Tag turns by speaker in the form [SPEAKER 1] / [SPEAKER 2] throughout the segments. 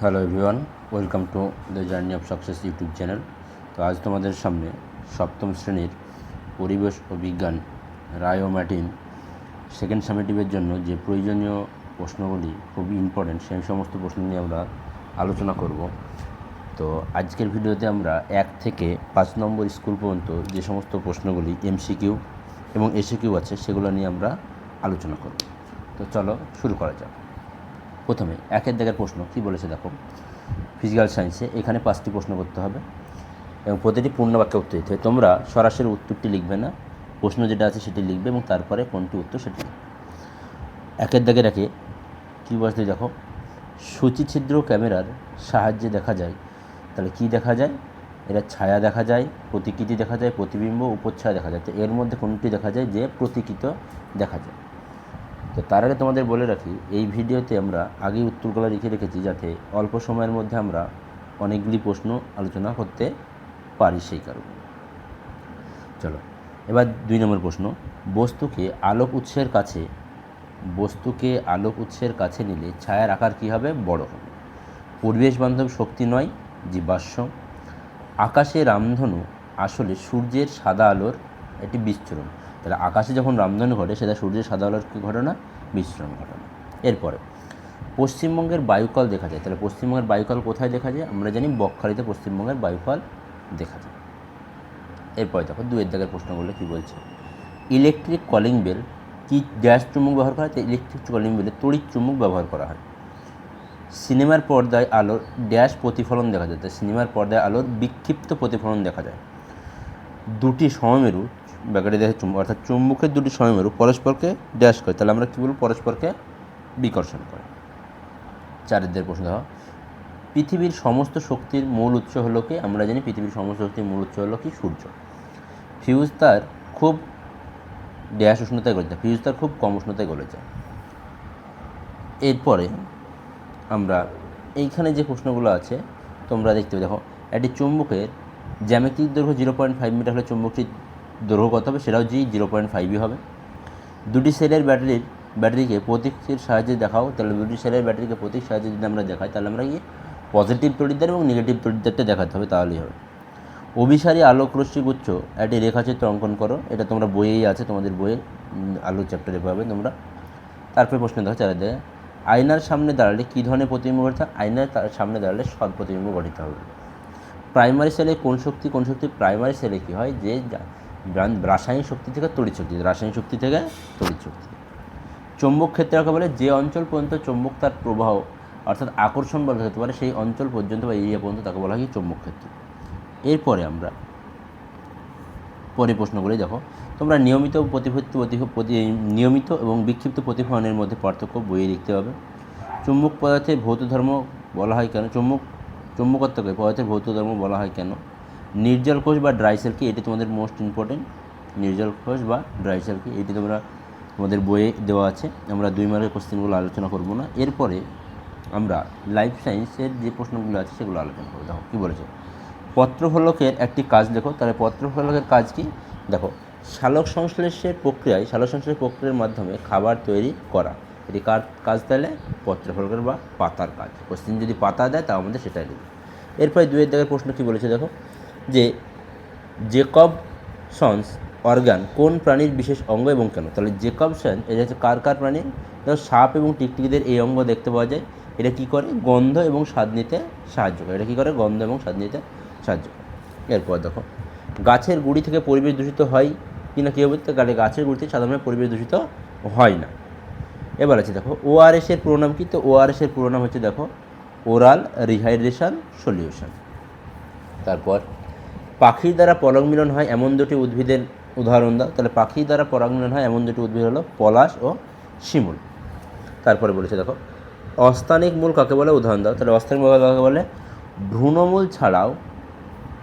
[SPEAKER 1] Hello everyone, welcome to the journey of success YouTube channel. তো আজ তোমাদের সামনে সপ্তম শ্রেণির পরিবেশ ও বিজ্ঞান, রায় ও ম্যাটিন সেকেন্ড সামেটিভের জন্য যে প্রয়োজনীয় প্রশ্নগুলি খুবই ইম্পর্টেন্ট সেই সমস্ত প্রশ্ন নিয়ে আমরা আলোচনা করব। তো আজকের ভিডিওতে আমরা এক থেকে পাঁচ নম্বর স্কুল পর্যন্ত যে সমস্ত প্রশ্নগুলি এমসিকিউ এবং এসিকিউ আছে সেগুলো নিয়ে আমরা আলোচনা করব। তো চলো শুরু করা যাক। প্রথমে, একের দাগের প্রশ্ন, কি বলেছে দেখো? ফিজিক্যাল সায়েন্সে এখানে পাঁচটি প্রশ্ন করতে হবে এবং প্রতিটি পূর্ণ বাক্যে উত্তর দিতে হবে। তোমরা সরাসরি উত্তরটি লিখবে না, প্রশ্ন যেটা আছে সেটি লিখবে এবং তারপরে কোনটি উত্তর সেটি একের দাগে রেখে কী বলতে দেখো? সূচিছিদ্র ক্যামেরার সাহায্যে দেখা যায়। তাহলে কি দেখা যায়? এরা ছায়া দেখা যায়, প্রতিকৃতি দেখা যায়, প্রতিবিম্ব, উপচ্ছায়া দেখা যায়। তো এর মধ্যে কোনটি দেখা যায়? যে প্রতিকৃত দেখা যায়। তো তার আগে তোমাদের বলে রাখি, এই ভিডিওতে আমরা আগেই উত্তরগুলো লিখে রেখেছি যাতে অল্প সময়ের মধ্যে আমরা অনেকগুলি প্রশ্ন আলোচনা করতে পারি সেই কারণে। চলো, এবার দুই নম্বর প্রশ্ন। বস্তুকে আলোক উৎসের কাছে, বস্তুকে আলোক উৎসের কাছে নিলে ছায়ার আকার কী হবে? বড় হবে। পরিবেশ বান্ধব শক্তি নয়, জীবাশ্ম। আকাশে রামধনু, আসলে সূর্যের সাদা আলোর একটি বিচ্ছুরণ তাহলে আকাশে যখন রামধনু ঘটে, সেটা সূর্যের সাদা আলোর কী ঘটনা? বিচ্ছুরণ ঘটানো। এরপরে, পশ্চিমবঙ্গের বায়ুকল দেখা যায়। তাহলে পশ্চিমবঙ্গের বায়ুকল কোথায় দেখা যায়? আমরা জানি বকখালিতে পশ্চিমবঙ্গের বায়ুকল দেখা যায়। এরপরে দেখো, দুয়ের দাগের প্রশ্ন করলে কী বলছে? ইলেকট্রিক কলিং বেল কি গ্যাস চুম্বক ব্যবহার করা হয়? ইলেকট্রিক কলিং বেলে তড়িৎ চুম্বক ব্যবহার করা হয়। সিনেমার পর্দায় আলোর ড্যাশ প্রতিফলন দেখা যায়। সিনেমার পর্দায় আলোর বিক্ষিপ্ত প্রতিফলন দেখা যায়। দুটি সমমেরু ব্যাপারে দেখে চুম্বক অর্থাৎ চুম্বকের দুটি সমমেরু পরস্পরকে ড্যাশ করে। তাহলে আমরা কী বলব? পরস্পরকে বিকর্ষণ করে। চারিদের প্রশ্ন দেখো। পৃথিবীর সমস্ত শক্তির মূল উৎস হলো কি? আমরা জানি পৃথিবীর সমস্ত শক্তির মূল উৎস হলো কি? সূর্য। ফিউজ তার খুব ড্যাশ উষ্ণতায় গলে যায় ফিউজ তার খুব কম উষ্ণতায় গলে যায় এরপরে আমরা এইখানে যে প্রশ্নগুলো আছে, তোমরা দেখতে দেখো, একটি চুম্বকের জ্যামিতিক দৈর্ঘ্য জিরো পয়েন্ট ফাইভ মিটার হলে চুম্বকটির দৈর্ঘ্য কত হবে, সেটাও জি, জিরো পয়েন্ট ফাইভই হবে। দুটি সেলের ব্যাটারির ব্যাটারিকে প্রতীকের সাহায্যে দেখাও। তাহলে দুটি সেলের ব্যাটারিকে প্রতীক সাহায্যে যদি আমরা দেখাই, তাহলে আমরা কি পজিটিভ তড়িৎদ্বার এবং নেগেটিভ তড়িৎদ্বারটা দেখাতে হবে, তাহলেই হবে। অভিসারী আলোক রশ্মি গুচ্ছ, একটি রেখাচিত্র অঙ্কন করো। এটা তোমরা বইয়েই আছে, তোমাদের বইয়ে আলোক চ্যাপ্টারে পাবে তোমরা। তারপরে প্রশ্ন দেখো চার দেয় আয়নার সামনে দাঁড়ালে কী ধরনের প্রতিবিম্ব গঠিত? আয়নার তার সামনে দাঁড়ালে সৎ প্রতিবিম্ব গঠিত হবে। প্রাইমারি সেলে কোন শক্তি কোন শক্তি প্রাইমারি সেলে কী হয়? যে রাসায়নিক শক্তি থেকে তড়িৎ শক্তি, রাসায়নিক শক্তি থেকে তড়িৎ শক্তি। চৌম্বক ক্ষেত্রকে বলে যে অঞ্চল পর্যন্ত চৌম্বক তার প্রবাহ, অর্থাৎ আকর্ষণ বলা যেতে পারে, সেই অঞ্চল পর্যন্ত বা এরিয়া পর্যন্ত তাকে বলা হয় চৌম্বক ক্ষেত্র। এরপরে আমরা পরে প্রশ্নগুলি দেখো। তোমরা নিয়মিত প্রতিফলিত প্রতি- প্রতি- নিয়মিত এবং বিক্ষিপ্ত প্রতিফলনের মধ্যে পার্থক্য বইয়ে লিখতে হবে। চুম্বক পদার্থের ভৌত ধর্ম বলা হয় কেন? চুম্বক, চুম্বকত্বকে পদার্থের ভৌত ধর্ম বলা হয় কেন? নির্জল কোষ বা ড্রাই সেল কি এটি তোমাদের মোস্ট ইম্পর্টেন্ট নির্জল কোষ বা ড্রাই সেল কি এটি তোমরা তোমাদের বইয়ে দেওয়া আছে। আমরা দুই মার্কের কোশ্চেনগুলো আলোচনা করব না। এরপরে আমরা লাইফ সায়েন্সের যে প্রশ্নগুলো আছে, সেগুলো আলোচনা করব। দেখো, কী বলেছে? পত্রফলকের একটি কাজ দেখো। তাহলে পত্রফলকের কাজ কি? দেখো সালোক সংশ্লেষের প্রক্রিয়ায় সালোক সংশ্লেষের প্রক্রিয়ার মাধ্যমে খাবার তৈরি করা। এটি কার কাজ তাহলে? পত্রফলকের বা পাতার কাজ। কোশ্চেন যদি পাতা দেয়, তাও আমাদের সেটাই লিখবে এরপরে দুয়ের দাগের প্রশ্ন কী বলেছে দেখো? যে জেকব সন্স অর্গান কোন প্রাণীর বিশেষ অঙ্গ এবং কেন? তাহলে জেকব সন্স, এটা হচ্ছে কার কার প্রাণী? দেখো সাপ এবং টিকটিকিদের এই অঙ্গ দেখতে পাওয়া যায়। এটা কী করে? গন্ধ এবং স্বাদ নিতে সাহায্য করে। এটা কী করে? গন্ধ এবং স্বাদ নিতে সাহায্য করে। এরপর দেখো, গাছের গুঁড়ি থেকে পরিবেশ দূষিত হয় কি না, কী হবে? গালে গাছের গুঁড়ি থেকে সাধারণত পরিবেশ দূষিত হয় না। এবার আছে দেখো ওআরএস এর পুরো নাম কি? তো ওআরএস এর পুরো নাম হচ্ছে দেখো, ওরাল রিহাইড্রেশন সলিউশন। তারপর পাখির দ্বারা পরাগ মিলন হয় এমন দুটি উদ্ভিদের উদাহরণ দাও। তাহলে পাখির দ্বারা পরাগ মিলন হয় এমন দুটি উদ্ভিদ হলো পলাশ ও শিমুল। তারপরে বলেছে, দেখো, অস্থানিক মূল কাকে বলে? উদাহরণ দাও। তাহলে অস্থানিক মূল কাকে বলে? ভ্রূণমূল ছাড়াও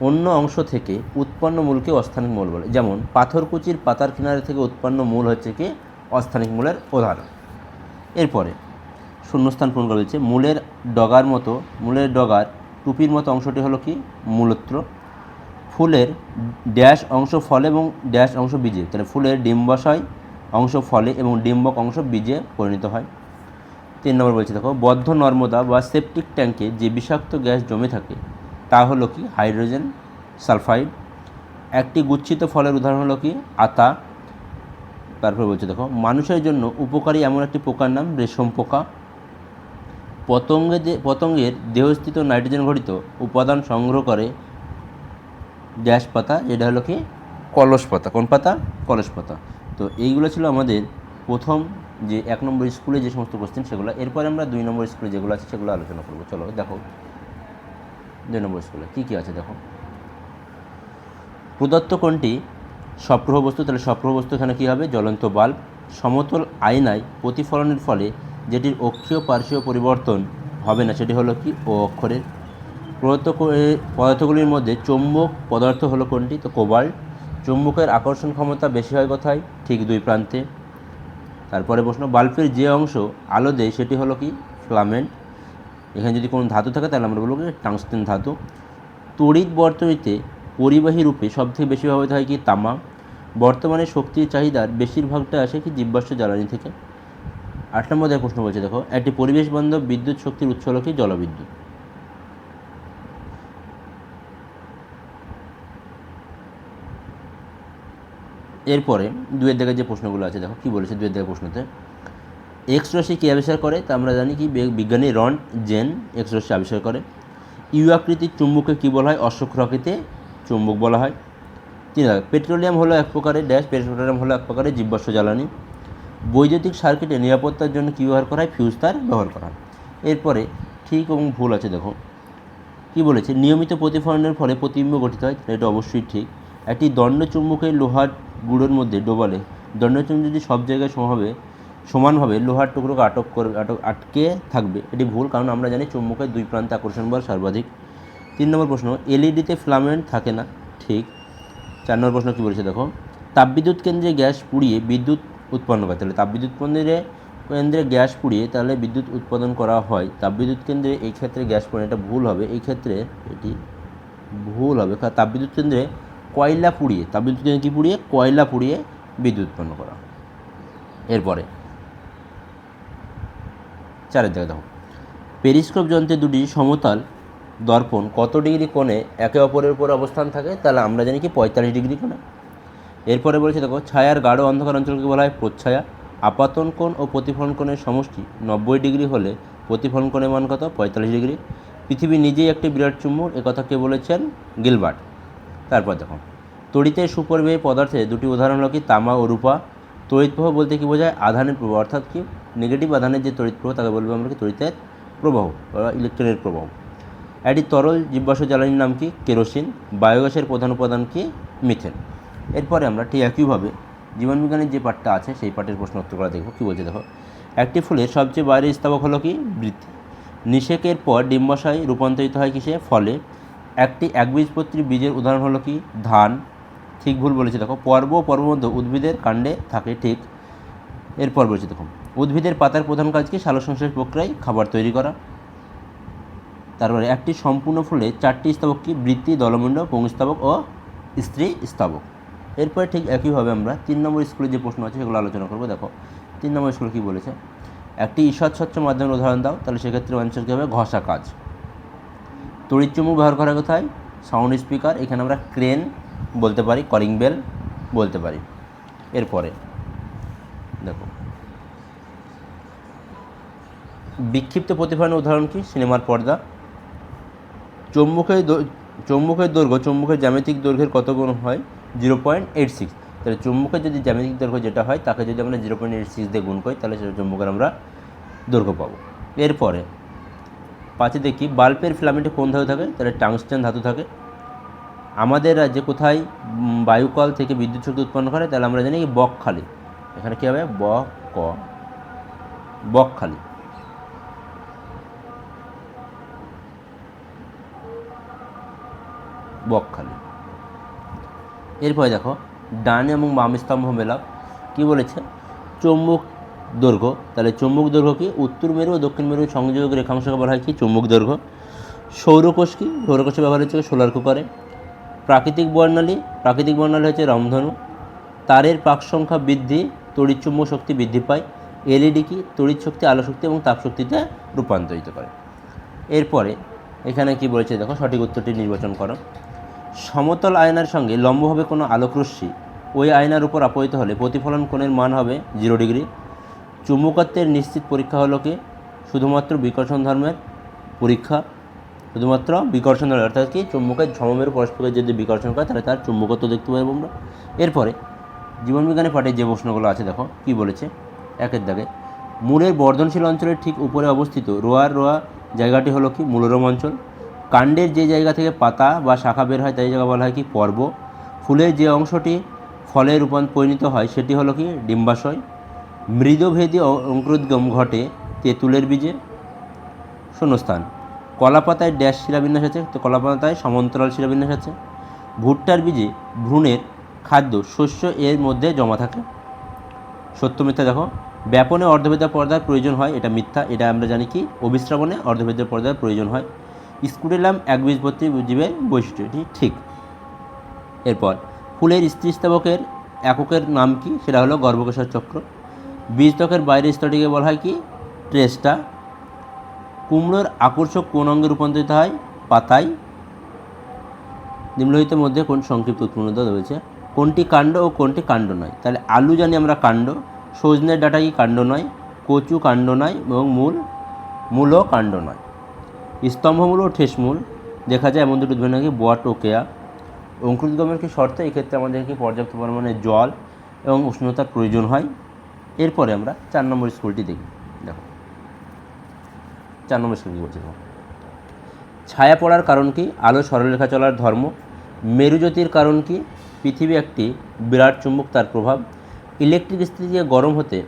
[SPEAKER 1] অন্য অংশ থেকে উৎপন্ন মূলকে অস্থানিক মূল বলে। যেমন, পাথরকুচির পাতার কিনারে থেকে উৎপন্ন মূল হচ্ছে কি? অস্থানিক মূলের উদাহরণ। এরপরে, শূন্যস্থান পূরণ করা হয়েছে মূলের ডগার মতো, মূলের ডগার টুপির মতো অংশটি হলো কি? মূলত্র। ফুলের ড্যাশ অংশ ফলে এবং ড্যাশ অংশ বীজে। তাহলে ফুলের ডিম্বাশয় অংশ ফলে এবং ডিম্বক অংশ বীজে পরিণত হয়। তিন নম্বর বলছে দেখো, বদ্ধ নর্মদা বা সেপটিক ট্যাঙ্কে যে বিষাক্ত গ্যাস জমে থাকে, তা হলো কি? Hydrogen sulphide. একটি গুচ্ছিত ফলের উদাহরণ হলো কি? আতা। তারপর বলছে দেখো, মানুষের জন্য উপকারী এমন একটি পোকার নাম রেশম পোকা। পতঙ্গে পতঙ্গের দেহস্থিত নাইট্রোজেন ঘটিত উপাদান সংগ্রহ করে গ্যাস পাতা যেটা হলো কি? কলস পাতা। কোন পাতা? কলস পাতা। তো এইগুলো ছিল আমাদের প্রথম যে এক নম্বর স্কুলে যে সমস্ত কোশ্চেন সেগুলো। এরপরে আমরা দুই নম্বর স্কুলে যেগুলো আছে সেগুলো আলোচনা করব। চলো দেখো। দুই নম্বর স্কুলে কী কী আছে দেখো। প্রদত্ত কোনটি সপ্রহ বস্তু তাহলে সপ্রহ বস্তু এখানে কী হবে? জ্বলন্ত বাল্ব। সমতল আয়নায় প্রতিফলনের ফলে যেটির অক্ষীয় পার্শ্বীয় পরিবর্তন হবে না সেটি হলো কি? ও অক্ষরের প্রদত্ত পদার্থগুলির মধ্যে চৌম্বক পদার্থ হলো কোনটি? তো কোবাল্ট। চুম্বকের আকর্ষণ ক্ষমতা বেশি হয় কোথায়? ঠিক দুই প্রান্তে। তারপরে প্রশ্ন, বাল্বের যে অংশ আলো দেয় সেটি হলো কি? ফ্লামেন্ট। এখানে যদি কোনো ধাতু থাকে তাহলে আমরা বলব কি? টাংস্টেন ধাতু। তড়িৎ বর্তনীতে পরিবাহী রূপে সবথেকে বেশি ব্যবহৃত হয় কি? তামা। বর্তমানে শক্তির চাহিদার বেশিরভাগটা আসে কি? জীবাশ্ম জ্বালানি থেকে। আট নম্বর প্রশ্ন বলছে, দেখো, একটি পরিবেশ বান্ধব বিদ্যুৎ শক্তির উৎস হলো কি? জলবিদ্যুৎ। এরপরে দুয়ের দিকে যে প্রশ্নগুলো আছে, দেখো কি বলেছে দুয়ের দিকে প্রশ্নতে? এক্স রশ্মি কী আবিষ্কার করে? তা আমরা জানি কি বিজ্ঞানী রন জেন এক্স রশ্মি আবিষ্কার করে। ইউ আকৃতির চুম্বককে কী বলা হয়? অশ্বক্ষর আকৃতি চুম্বক বলা হয়। তিন পেট্রোলিয়াম হলো এক প্রকারের ড্যাশ, পেট্রোলিয়াম হলো এক প্রকারের জীবাশ্ম জ্বালানি। বৈদ্যুতিক সার্কিটে নিরাপত্তার জন্য কী ব্যবহার করা হয়? ফিউজ তার ব্যবহার করা হয়। এরপরে ঠিক এবং ভুল আছে, দেখো। কি বলেছে? নিয়মিত প্রতিফলনের ফলে প্রতিবিম্ব গঠিত হয় এটা অবশ্যই ঠিক। একটি দণ্ডচুম্বকের লোহার গুঁড়োর মধ্যে ডোবালে। দণ্ডচুম্বক যদি সব জায়গায় সমাবে সমানভাবে লোহার টুকরোকে আটক করে, আটক, আটকে থাকবে। এটি ভুল, কারণ আমরা জানি চুম্বকের দুই প্রান্তে আকর্ষণ বল সর্বাধিক। তিন নম্বর প্রশ্ন, এলইডিতে ফ্লামেন্ট থাকে না? ঠিক। চার নম্বর প্রশ্ন কী বলেছে দেখো? তাপবিদ্যুৎ কেন্দ্রে গ্যাস পুড়িয়ে বিদ্যুৎ উৎপন্ন করে তাহলে তাপবিদ্যুৎ কেন্দ্রে কেন্দ্রে গ্যাস পুড়িয়ে তাহলে বিদ্যুৎ উৎপাদন করা হয়। তাপবিদ্যুৎ কেন্দ্রে এই ক্ষেত্রে গ্যাস পুড়ে এটা ভুল হবে। এই ক্ষেত্রে এটি ভুল হবে। কারণ তাপবিদ্যুৎ কেন্দ্রে কয়লা পুড়িয়ে তাপবিদ্যুৎ কেন্দ্রে কী পুড়িয়ে? কয়লা পুড়িয়ে বিদ্যুৎ উৎপন্ন করা। এরপরে, চারের দিকে দেখো। পেরিস্কোপ যন্ত্রে দুটি সমতল দর্পণ কত ডিগ্রি কোণে একে অপরের উপর অবস্থান থাকে, তাহলে আমরা জানি কি পঁয়তাল্লিশ ডিগ্রি কোণে। এরপরে বলেছে দেখো, ছায়ার গাঢ় অন্ধকার অঞ্চলকে বলা হয় প্রচ্ছায়া। আপাতন কোণ ও প্রতিফলন কোণের সমষ্টি নব্বই ডিগ্রি হলে প্রতিফলন কোণের মান কত? পঁয়তাল্লিশ ডিগ্রি। পৃথিবী নিজেই একটি বিরাট চুম্বক একথা কে বলেছেন? গিলবার্ট। তারপর দেখো তড়িতের সুপরিবাহী পদার্থে দুটি উদাহরণ হলো কি, তামা ও রূপা। তড়িৎ প্রবাহ বলতে কি বোঝায়? আধানের প্রবাহ, অর্থাৎ কি? নেগেটিভ আধানের যে তড়িৎ প্রবাহ, তাকে বলব আমরা কি? তড়িতের প্রবাহ, বা ইলেকট্রনের প্রবাহ। একটি তরল জীবাশ্ম জ্বালানির নাম কি? কেরোসিন। বায়োগ্যাসের প্রধান উপাদান কি? মিথেন। এরপরে আমরা ঠিক একইভাবে জীবনবিজ্ঞানের যে পাঠটা আছে, সেই পাঠের প্রশ্ন উত্তর করা দেখব কী বলছে দেখো। একটি ফুলের সবচেয়ে বাইরের স্তাবক হলো কি? বৃত্তি। নিষেকের পর ডিম্বাশয় রূপান্তরিত হয় কিসে? ফলে। একটি একবীজপত্রী বীজের উদাহরণ হলো কি? ধান। ঠিক ভুল বলেছে, দেখো। পর্ব ও পর্বমধ্য উদ্ভিদের কাণ্ডে থাকে ঠিক। এরপর বলেছে, দেখো। উদ্ভিদের পাতার প্রধান কাজ কি? সালোকসংশ্লেষ প্রক্রিয়ায় খাবার তৈরি করা। তারপরে একটি সম্পূর্ণ ফুলে চারটি স্তাবক কি? বৃত্তি, দলমুণ্ড পুংস্তাবক ও স্ত্রী স্তাবক এরপরে ঠিক একইভাবে আমরা তিন নম্বর স্কুলে যে প্রশ্ন আছে, সেগুলো আলোচনা করব, দেখো। তিন নম্বর স্কুলে কী বলেছে? একটি ঈষৎ স্বচ্ছ মাধ্যমের উদাহরণ দাও, তাহলে সেক্ষেত্রে অঞ্চল কী হবে? ঘষা কাজ। তড়িৎ চুম্বক ব্যবহার করা কোথায় সাউন্ড স্পিকার এখানে আমরা ক্রেন বলতে পারি কলিং বেল বলতে পারি। এরপরে, দেখো। বিক্ষিপ্ত প্রতিফলনের উদাহরণ কি? সিনেমার পর্দা। চৌম্বকের চৌম্বকের দৈর্ঘ্য, চৌম্বকের জ্যামিতিক দৈর্ঘ্যের কত গুণ হয়? জিরো পয়েন্ট এইট সিক্স তাহলে চৌম্বকের যদি জ্যামিতিক দৈর্ঘ্য যেটা হয়, তাকে যদি আমরা জিরো পয়েন্ট এইট সিক্স দিয়ে গুণ করি, তাহলে সেটা চৌম্বকের আমরা দৈর্ঘ্য পাবো। এরপরে পাঁচে দেখি বাল্বের ফিলামেন্টে কোন ধাতু থাকে? তাহলে টাংস্টেন ধাতু থাকে। আমাদের রাজ্যে কোথায় বায়ুকল থেকে বিদ্যুৎ শক্তি উৎপন্ন করে? তাহলে আমরা জানি বকখালি। এখানে কী হবে? ব, ক। বকখালি। বকখালি। এরপরে দেখো, ডান এবং বাম স্তম্ভ মেলাপ কি বলেছে? চৌম্বক দৈর্ঘ্য। তাহলে চৌম্বক দৈর্ঘ্য কি? উত্তর মেরু ও দক্ষিণ মেরু সংযোগ রেখাংশকে বলা হয় কি? চৌম্বক দৈর্ঘ্য। সৌরকোষ কি? সৌরকোষে ব্যবহার হচ্ছে সোলার কুকারে। প্রাকৃতিক বর্ণালী প্রাকৃতিক বর্ণালী হচ্ছে রমধনু। তারের পাক সংখ্যা বৃদ্ধি তড়িৎচুম্বক শক্তি বৃদ্ধি পায়। এলইডি কি? তড়িৎ শক্তি, আলো শক্তি এবং তাপ শক্তিতে রূপান্তরিত করে। এরপরে এখানে কি বলেছে? দেখো, সঠিক উত্তরটি নির্বাচন করো। সমতল আয়নার সঙ্গে লম্বভাবে কোনো আলোকরশ্মি ওই আয়নার উপর আপতিত হলে প্রতিফলন কোণের মান হবে জিরো ডিগ্রি। চুম্বকত্বের নিশ্চিত পরীক্ষা হলো কি? শুধুমাত্র বিকর্ষণ ধর্মের পরীক্ষা, শুধুমাত্র বিকর্ষণ ধর্মের, অর্থাৎ কি চুম্বকের সমমেরু পরস্পরকে যদি বিকর্ষণ করে, তাহলে তার চুম্বকত্ব দেখতে পাবো আমরা। এরপরে জীবনবিজ্ঞানের পাঠে যে প্রশ্নগুলো আছে, দেখো, কি বলেছে? একের দাগে, মূলের বর্ধনশীল অঞ্চলের ঠিক উপরে অবস্থিত রোয়ার রোয়া জায়গাটি হলো কি? মূলরম অঞ্চল। কাণ্ডের যে জায়গা থেকে পাতা বা শাখা বের হয়, তাই জায়গা বলা হয় কি? পর্ব। ফুলের যে অংশটি ফলে রূপান্ত পরিণত হয়, সেটি হলো কি? ডিম্বাশয়। মৃদভেদী অঙ্কুরোদ্গম ঘটে তেঁতুলের বীজে। শূন্যস্থান। কলাপাতায় ড্যাশ শিলাবিন্যাস আছে, তো কলাপাতায় সমান্তরাল শিলাবিন্যাস আছে। ভুট্টার বীজে ভ্রূণের খাদ্য, শস্য এর মধ্যে জমা থাকে। সত্য মিথ্যা দেখো। ব্যাপনে অর্ধভেদা পর্দার প্রয়োজন হয়, এটা মিথ্যা, এটা আমরা জানি কি? অবিশ্রাবণে অর্ধভেদা পর্দার প্রয়োজন হয়। স্কুটেলাম একবীজপত্রী জীবের বৈশিষ্ট্য ঠিক। এরপর, ফুলের স্ত্রীস্তাবকের এককের নাম কি? সেটা হলো গর্ভকেশর চক্র। বীজত্বকের বাইরের স্তরটিকে বলা হয় কি? ট্রেসটা। কুমড়োর আকর্ষক কোন অঙ্গে রূপান্তরিত হয়? পাতায়। নিম্নলিখিতের মধ্যে কোন সংক্ষিপ্ত উৎপন্নতা রয়েছে? কোনটি কাণ্ড ও কোনটি কাণ্ড নয়? তাহলে আলু জানি আমরা কাণ্ড। সজনের ডাটা কি কাণ্ড নয়? কচু কাণ্ড নয় এবং মূল, মূলও কাণ্ড নয়। স্তম্ভমূল ও ঠেসমূল। দেখা যায় এমন দুটো উদ্ভিদ নাকি বট ও কেয়া। অঙ্কুরোদ্গমের কি শর্ত? এক্ষেত্রে আমাদেরকে পর্যাপ্ত পরিমাণে জল এবং উষ্ণতার প্রয়োজন হয়। এরপরে আমরা চার নম্বর স্কুলটি দেখি। দেখো। চার নম্বর স্কুল কী বলছে ছায়া পড়ার কারণ কি? আলো সরলরেখা চলার ধর্ম। মেরুজ্যোতির কারণ কি? পৃথিবী একটি বিরাট চুম্বক, তার প্রভাব। ইলেকট্রিক স্থিতিকে গরম হতে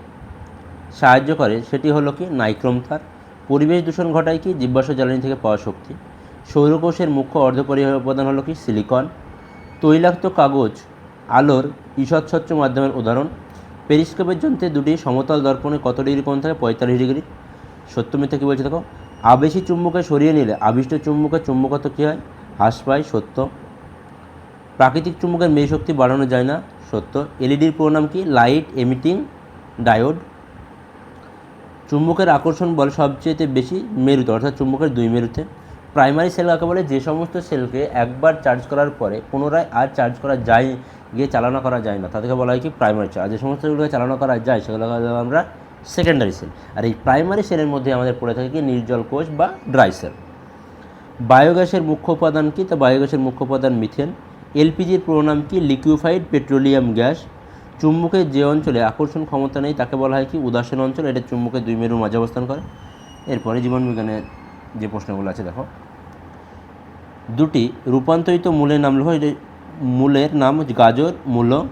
[SPEAKER 1] সাহায্য করে, সেটি হলো কি? নাইক্রোম তার। পরিবেশ দূষণ ঘটায় কি? জীবাশ্ম জ্বালানি থেকে পাওয়া শক্তি। সৌরকোষের মুখ্য অর্ধপরিহার উপাদান হলো কি? সিলিকন। তৈলাক্ত কাগজ, আলোর ঈষৎস্বচ্ছ মাধ্যমের উদাহরণ। পেরিস্কোপের যন্ত্রে দুটি সমতল দর্পণে কত ডিগ্রি কোণ থাকে? পঁয়তাল্লিশ ডিগ্রি। সত্য মিথ্যা কী বলছে দেখো? আবেশী চুম্বকে সরিয়ে নিলে আবিষ্ট চুম্বকের চুম্বকত্ব কী হয়? হ্রাস পায়, সত্য। প্রাকৃতিক চুম্বকের মেরু শক্তি বাড়ানো যায় না, সত্য। এলইডির পুরো নাম কি? Light emitting diode. চুম্বকের আকর্ষণ বল সবচেয়ে বেশি মেরুতে, অর্থাৎ চুম্বকের দুই মেরুতে। প্রাইমারি সেল কাকে বলে? যে সমস্ত সেলকে একবার চার্জ করার পরে পুনরায় আর চার্জ করা যায় গিয়ে চালনা করা যায় না। তাদেরকে বলা হয় কি প্রাইমারি সেল আর যে সমস্ত সেলগুলোকে চালনা করা যায় সেগুলোকে আমরা সেকেন্ডারি সেল আর এই প্রাইমারি সেলের মধ্যে আমাদের পড়ে থাকে কি নির্জল কোষ বা ড্রাই সেল বায়োগ্যাসের মুখ্য উপাদান কি? তা বায়োগ্যাসের মুখ্য উপাদান মিথেন এলপিজির পুরো নাম কি? লিকুইফাইড পেট্রোলিয়াম গ্যাস চুম্বকের যে অঞ্চলে আকর্ষণ ক্ষমতা নেই, তাকে বলা হয় কি উদাসীন অঞ্চল। এটা চুম্বকের দুই মেরুর মাঝে অবস্থান করে। এরপরে জীবনবিজ্ঞানের যে প্রশ্নগুলো আছে, দেখো। দুটি রূপান্তরিত মূলের নাম এটা মূলের নাম গাজর, মূলো।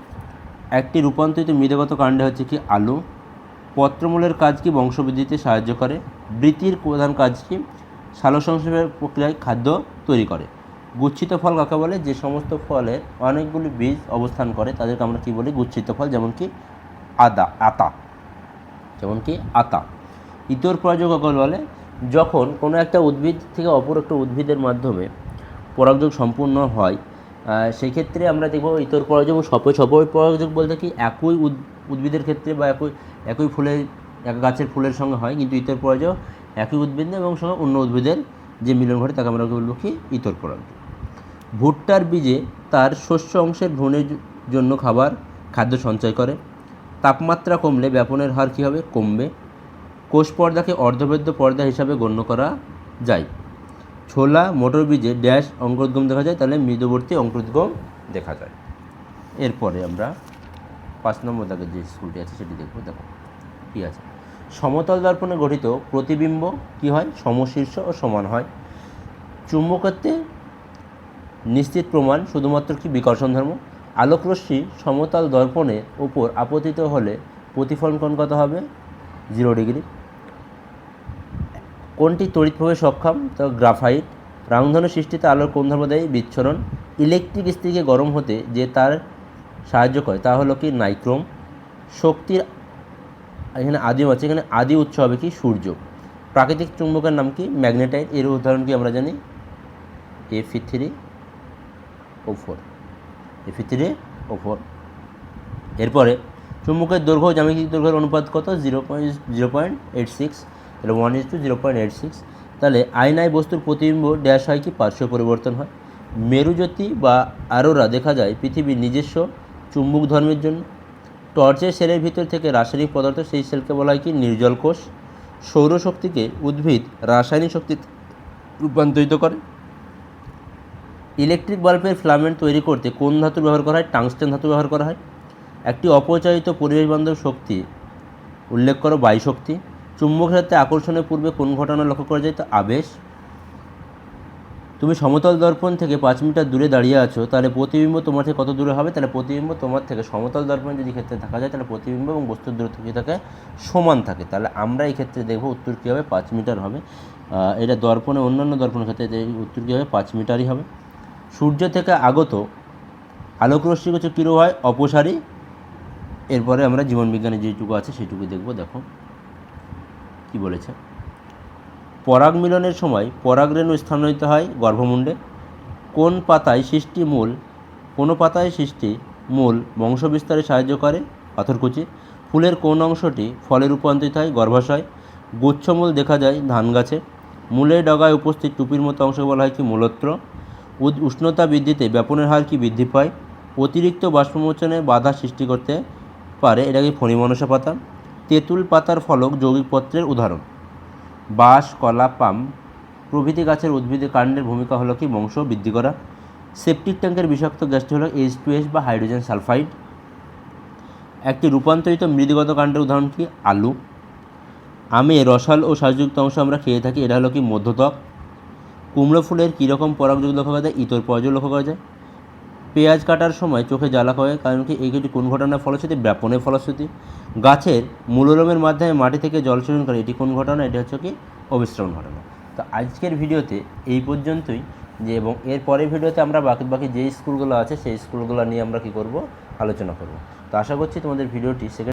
[SPEAKER 1] একটি রূপান্তরিত মৃদগত কাণ্ডে হচ্ছে কি আলু। পত্রমূলের কাজ কি বংশবৃদ্ধিতে সাহায্য করে? বৃত্তির প্রধান কাজ কি? সালোকসংশ্লেষের প্রক্রিয়ায় খাদ্য তৈরি করে। গুচ্ছিত ফল কাকে বলে? যে সমস্ত ফলের অনেকগুলি বীজ অবস্থান করে, তাদেরকে আমরা কী বলি? গুচ্ছিত ফল, যেমন কি আদা, আতা। যেমন কি আতা। ইতর পরাজয় কাকে বলে? যখন কোনো একটা উদ্ভিদ থেকে অপর একটা উদ্ভিদের মাধ্যমে পরাগযোগ সম্পূর্ণ হয় সেই ক্ষেত্রে আমরা দেখব ইতর পরাগযোগ এবং সপ সপর পরাগযোগ বলতে কি একই উদ্ভিদের ক্ষেত্রে বা একই একই ফুলের, এক গাছের ফুলের সঙ্গে হয়, কিন্তু ইতর পরাগযোগ একই উদ্ভিদ এবং সঙ্গে অন্য উদ্ভিদের যে মিলন ঘটে তাকে আমরা বলব কি ইতর পরাগযোগ ভুট্টার বীজে তার শস্য অংশের ভ্রণের জন্য খাবার, খাদ্য সঞ্চয় করে। তাপমাত্রা কমলে ব্যাপনের হার কী হবে? কমবে। কোষ পর্দাকে অর্ধবেদ্য পর্দা হিসাবে গণ্য করা যায়। ছোলা, মোটর বীজে ড্যাশ অঙ্কুরোদ্গম দেখা যায়, তাহলে মৃদবর্তী অঙ্কুরোদ্গম দেখা যায়। এরপরে আমরা পাঁচ নম্বর দাগের যে স্কুলটি আছে, সেটি দেখব। দেখো, কী আছে? সমতল দর্পণে গঠিত প্রতিবিম্ব কি হয়? সমশীর্ষ ও সমান হয়। চুম্বকত্বে নিশ্চিত প্রমাণ শুধুমাত্র কি? বিকর্ষণ ধর্ম। আলোকরশ্মি সমতল দর্পণের ওপর আপতিত হলে প্রতিফলন কোণ কত হবে? জিরো ডিগ্রি কোনটি তড়িৎ প্রবাহে সক্ষম? তো গ্রাফাইট। রামধনু সৃষ্টিতে আলোর কোন ধর্ম দেয়? বিচ্ছরণ। ইলেকট্রিক স্ত্রীকে গরম হতে যে তার সাহায্য করে, তা হলো কি? নাইক্রোম। শক্তির এখানে আদিম আছে, এখানে আদি উৎস হবে কি? সূর্য। প্রাকৃতিক চুম্বকের নাম কি? ম্যাগনেটাইট। এর উদাহরণ কি আমরা জানি? এফি থ্রি ও ফোর এফি থ্রি ও ফোর এরপরে, চুম্বকের দৈর্ঘ্য, জ্যামিতিক দৈর্ঘ্যের অনুপাত কত? Zero point zero point eight six তাহলে one is to zero point eight six তাহলে আয়নায় বস্তুর প্রতিবিম্ব ড্যাশ হয় কি? পার্শ্ব পরিবর্তন হয়। মেরুজ্যোতি বা আরোরা দেখা যায় পৃথিবীর নিজস্ব চুম্বক ধর্মের জন্য। টর্চের সেলের ভিতর থেকে রাসায়নিক পদার্থ, সেই সেলকে বলা হয় কি? নির্জল কোষ। সৌরশক্তিকে উদ্ভিদ রাসায়নিক শক্তি রূপান্তরিত করে। ইলেকট্রিক বাল্বের ফিলামেন্ট তৈরি করতে কোন ধাতু ব্যবহার করা হয়? টাংস্টেন ধাতু ব্যবহার করা হয়। একটি অপচারিত পরিবেশ বান্ধব শক্তি, উল্লেখ করো বায়ু শক্তি চুম্বক ক্ষেত্রে আকর্ষণের পূর্বে কোন ঘটনা লক্ষ্য করা যায়? তা আবেশ। তুমি সমতল দর্পণ থেকে পাঁচ মিটার দূরে দাঁড়িয়ে আছো, তাহলে প্রতিবিম্ব তোমার থেকে কত দূরে হবে? তাহলে প্রতিবিম্ব তোমার থেকে সমতল দর্পণ যদি ক্ষেত্রে থাকা যায়, তাহলে প্রতিবিম্ব এবং বস্তুর দূরত্ব কী থাকে সমান থাকে। তাহলে আমরা এই ক্ষেত্রে দেখব উত্তর কী হবে? পাঁচ মিটার হবে। এটা দর্পণে অন্যান্য দর্পণের ক্ষেত্রে উত্তর কী হবে? পাঁচ মিটারই হবে। সূর্য থেকে আগত আলোক রশ্মি হচ্ছে কীরকম হয়? অপসারী। এরপরে আমরা জীবনবিজ্ঞানে যেটুকু আছে, সেটুকু দেখব, দেখো। কি বলেছে? পরাগ মিলনের সময় পরাগরেণু স্থানান্তরিত হয় গর্ভমুণ্ডে। কোন পাতায় সৃষ্টি মূল? কোনো পাতায় সৃষ্টি মূল বংশবিস্তারে সাহায্য করে? পাথরকুচি। ফুলের কোন অংশটি ফলে রূপান্তরিত হয়? গর্ভাশয়। গুচ্ছমূল দেখা যায় ধান গাছে। মূলের ডগায় উপস্থিত টুপির মতো অংশ বলা হয় কি মূলত্র উষ্ণতা বৃদ্ধিতে ব্যাপনের হার কি বৃদ্ধি পায়? অতিরিক্ত বাষ্পমোচনে বাধা সৃষ্টি করতে পারে এটাকে ফণিমনসা পাতা। তেঁতুল পাতার ফলক যৌগিক পত্রের উদাহরণ। বাঁশ, কলা, পাম প্রভৃতি গাছের উদ্ভিদে কাণ্ডের ভূমিকা হলো কি? বংশ বৃদ্ধি করা। সেপটিক ট্যাঙ্কের বিষাক্ত গ্যাসটি হলো এইচ টু এস বা হাইড্রোজেন সালফাইড। একটি রূপান্তরিত মৃদুগত কাণ্ডের উদাহরণ কি? আলু। আমে রসাল ও শ্বাসযুক্ত অংশ আমরা খেয়ে থাকি এটা হলো কি? মধ্যত্বক। কুমড়ো ফুলের কীরকম পরাগযোগ লক্ষ্য করা যায়? ইতর পরাগযোগ লক্ষ্য করা যায়? পেঁয়াজ কাটার সময় চোখে জ্বালা হয়, কারণ কি এইগুলি কোন ঘটনার ফলশ্রুতি? ব্যাপনের ফলশ্রুতি। গাছের মূলরমের মাধ্যমে মাটি থেকে জল শোষণ করে এটি কোন ঘটনা? এটি হচ্ছে কি অবিশ্রবণ ঘটনা। তো আজকের ভিডিওতে এই পর্যন্তই যে এবং এর পরের ভিডিওতে আমরা বাকি বাকি যে স্কুলগুলো আছে, সেই স্কুলগুলো নিয়ে আমরা কি করব? আলোচনা করব। তো আশা করছি তোমাদের ভিডিওটি সেকেন্ড